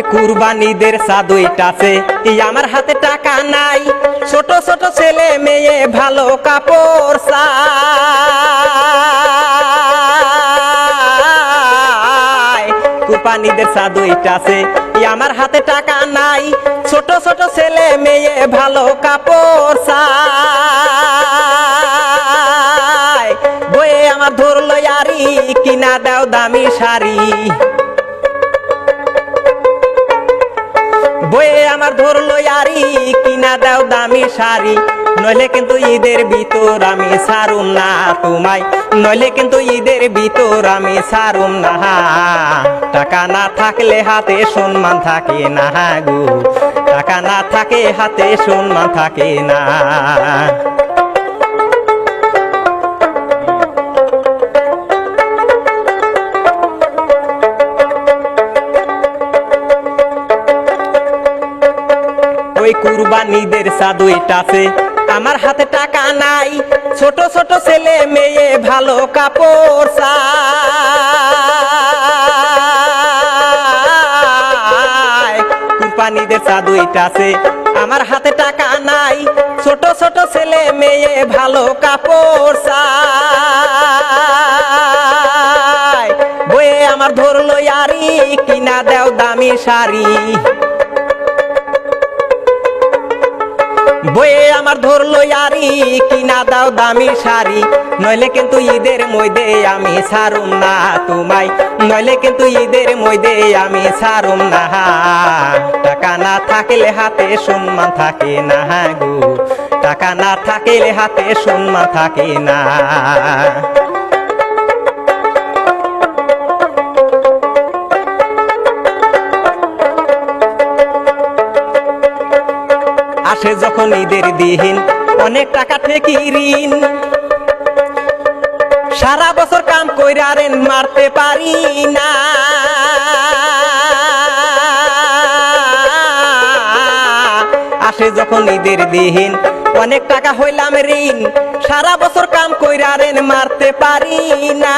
ওই কুরবানিদের সাদুইটাছে এই আমার হাতে টাকা নাই। ছোট ছোট ছেলে মেয়ে ভালো কাপড় চায়। কুরবানিদের সাদুইটাছে এই আমার হাতে টাকা নাই। ছোট ছোট ছেলে মেয়ে ভালো কাপড় চায়। বয়ে আমার ধরলো ইয়ারি, কিনা দাও দামি শাড়ি। বয়ে আমার ধরলো ইয়ারি কিনা দাও দামি শাড়ি। নইলে কিন্তু ঈদের ভিতর আমি সারুম না তোমায়। নইলে কিন্তু ঈদের ভিতর আমি সারুম না। টাকা না থাকলে হাতে সম্মান থাকে না গো। টাকা না থাকে হাতে সম্মান থাকে না। ওই কুরবানিদের সাধু এটাছে আমার হাতে টাকা নাই, ছোট ছোট ছেলে মেয়ে ভালো কাপড় কুরবানিদের সাধু এটাছে আমার হাতে টাকা নাই, ছোট ছোট ছেলে মেয়ে ভালো কাপড় বয়ে আমার ধরলো ইয়ারি, কিনা দেও দামি শাড়ি। বয়ে আমার ধরলো ইয়ারি, কিনা দাও দামি শাড়ি। নইলে কিন্তু ঈদের মধ্যে আমি সারুম না তোমায়। নইলে কিন্তু ঈদের মধ্যে আমি সারুম না। টাকা না থাকলে হাতে সম্মান থাকে না গো। টাকা না থাকলে হাতে সম্মান থাকে না। যখন দিন অনেক টাকা থেকে ঋণ। সারা বছর কাম কইরা রেন মারতে পারি না। আসে যখন ঈদের দিন অনেক টাকা হইলাম ঋণ। সারা বছর কাম কইরা রেন মারতে পারি না।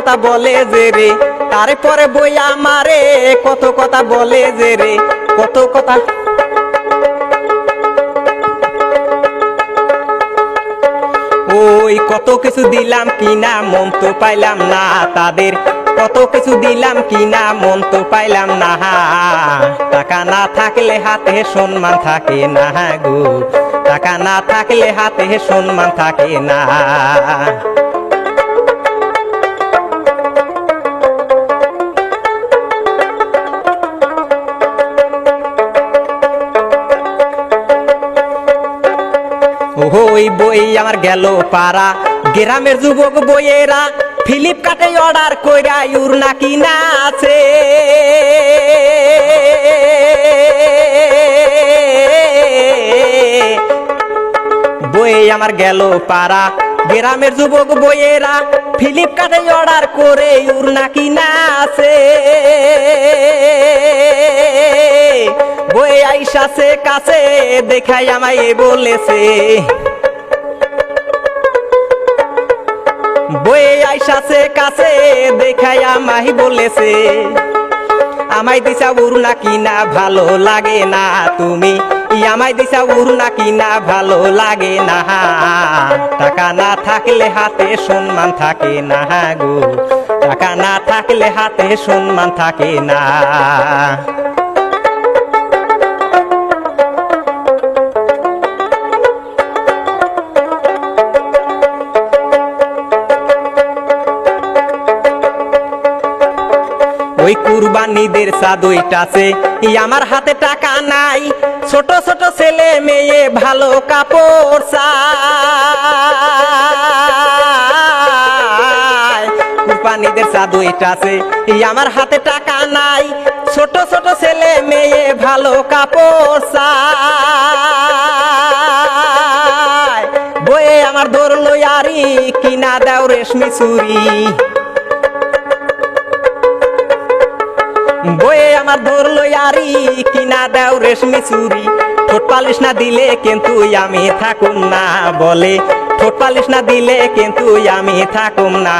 কথা বলে যে রে। তারপরে বইয়া মারে কত কথা বলে যে রে। কত কথা ওই কত কিছু দিলাম কিনা মন তো পাইলাম না তাদের। কত কিছু দিলাম কিনা মন তো পাইলাম না। টাকা না থাকলে হাতে সম্মান থাকে না গো। টাকা না থাকলে হাতে সম্মান থাকে না। বই আমার গেল পারা গ্রামের যুবক বইয়েরা ফ্লিপকার্টে অর্ডার কইরা ইউর নাকি না আছে। বই আমার গেল পারা গ্রামের যুবক বইয়েরা ফ্লিপকার্টে অর্ডার করে ইউর নাকি না আছে। বই আইসাছে কাছে দেখাই আমায় বলেছে। বয়ে কাছে দেখাই আমায় বলেছে, আমায় দিশা উড়না কিনা ভালো লাগে না তুমি? আমায় দিশা উড়না কিনা ভালো লাগে না? টাকা না থাকলে হাতে সম্মান থাকে না গো। টাকা না থাকলে হাতে সম্মান থাকে না। ওই কুরবানিদের সাদুইটাছে আমার হাতে টাকা নাই, ছোট ছোট ছেলে মেয়ে ভালো কাপড় কুরবানিদের সাদুইটাছে আমার হাতে টাকা নাই, ছোট ছোট ছেলে মেয়ে ভালো কাপড় বয়ে আমার ধরলো ইয়ারি কিনা দাও রেশমি চুরি। বয়ে আমার ধরলো ইয়ারি কিনা দাও রেশমি চুরি। ঠোঁট পালিশ না দিলে কিন্তু আমি থাকুম না বলে। ঠোঁট পালিশ না দিলে কিন্তু আমি থাকুম না।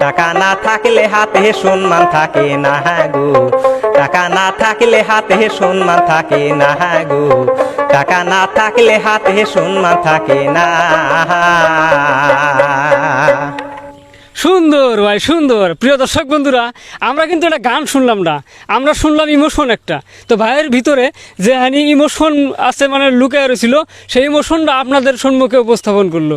টাকা না থাকলে হাতে সম্মান থাকে না গো। টাকা না থাকলে হাতে সম্মান থাকে না গো। টাকা না থাকলে হাতে সম্মান থাকে না। সুন্দর ভাই, সুন্দর। প্রিয় দর্শক বন্ধুরা, আমরা কিন্তু একটা গান শুনলাম না। আমরা শুনলাম ইমোশন একটা। তো ভাইয়ের ভিতরে যে হানি ইমোশন আছে মানে লুকায় রয়েছিল সেই ইমোশনটা আপনাদের সম্মুখে উপস্থাপন করল।